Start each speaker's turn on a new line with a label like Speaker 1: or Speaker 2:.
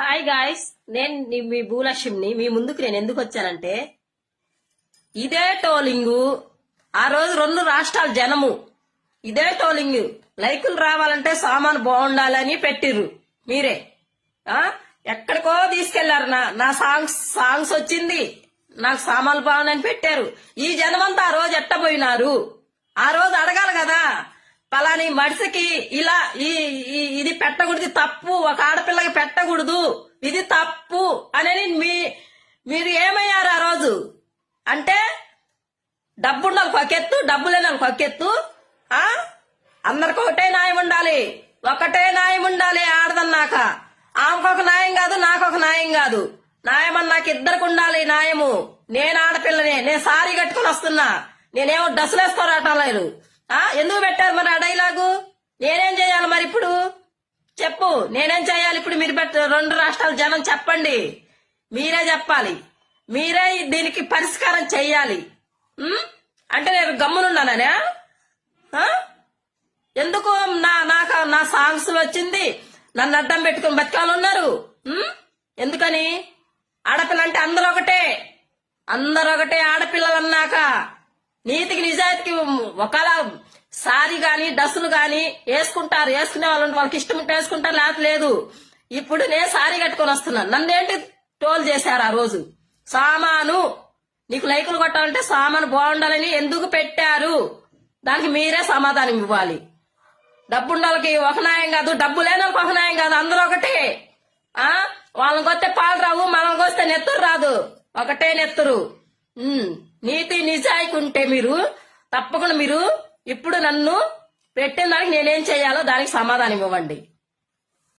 Speaker 1: Hi guys నేను మీ భూలక్ష్మిని మీ ముందుకు నేను ఎందుకు వచ్చానంటే ఇదే టోలింగు ఆ రోజు రెండు రాష్ట్రాల జనము. ఇదే టోలింగ్ లైకులు రావాలంటే సామాను బాగుండాలని పెట్టిర్రు. మీరే. ఎక్కడికో తీసుకెళ్ళారు నా నా సాంగ్స్ సాంగ్స్ వచ్చింది. నాకు సామాన్లు బాగుందని పెట్టారు. ఈ జనమంతా ఆ రోజు ఎట్టబోయినారు? ఆ రోజు అడగాలి కదా. పలాని మనిషికి ఇలా ఈ ఇది పెట్టకూడదు తప్పు. ఒక ఆడపిల్లకి పెట్టకూడదు. ఇది తప్పు అనేది మీ మీరు ఏమయ్యారు ఆ రోజు? అంటే డబ్బున్న కొకెత్తు డబ్బు లేని కొకెత్తు ఒక ఎత్తు ఆ? అందరికి ఒకటే న్యాయం ఉండాలి. ఒకటే న్యాయం ఉండాలి ఆడదన్నాక. ఆమెకు ఒక న్యాయం కాదు నాకు ఒక న్యాయం కాదు. న్యాయం నాకు ఇద్దరికి ఉండాలి న్యాయము. నేను ఆడపిల్లనే. నేను సారీ కట్టుకుని వస్తున్నా. నేనేమో డ్రెస్సులు వేసుకోరాటలేదు ఆ ఎందుకు పెట్టారు మరి ఆ డైలాగు? నేనేం చేయాలి మరి ఇప్పుడు? చెప్పు. నేనేం చేయాలి ఇప్పుడు? మీరు రెండు రాష్ట్రాల జనం చెప్పండి. మీరే చెప్పాలి. మీరే దీనికి పరిష్కారం చెయ్యాలి. అంటే నేను గమ్మునున్నానా ఎందుకు నా నాకు నా సాంగ్స్ వచ్చింది? నన్ను అడ్డం పెట్టుకుని బతికాలు ఉన్నారు ఎందుకని? ఆడపిల్ల అంటే అందరూ ఒకటే అందరూ ఒకటే ఆడపిల్లలు అన్నాక నీతికి నిజాయితీకి ఒకలా సారీ గాని డ్రెస్సులు గాని వేసుకుంటారు. వేసుకునే వాళ్ళు వాళ్ళకి ఇష్టం ఉంటే వేసుకుంటారు లేకపోతే లేదు. ఇప్పుడు నేను సారీ కట్టుకొని వస్తున్నాను నన్నేంటి టోల్ చేశారు ఆ రోజు? సామాను. నీకు లైకులు కొట్టాలంటే సామాను బాగుండాలని ఎందుకు పెట్టారు? దానికి మీరే సమాధానం ఇవ్వాలి. డబ్బు వాళ్ళకి ఒక న్యాయం కాదు డబ్బు లేని వాళ్ళకి ఒక న్యాయం కాదు అందరూ ఒకటే. ఆ? వాళ్ళకి పాలు రావు మనం కొస్తే నెత్తురు రాదు. ఒకటే నెత్తురు. నీతి నిజాయితీ ఉంటే మీరు తప్పకుండా మీరు ఇప్పుడు నన్ను పెట్టిన దానికి నేనేం చేయాలో దానికి సమాధానం ఇవ్వండి.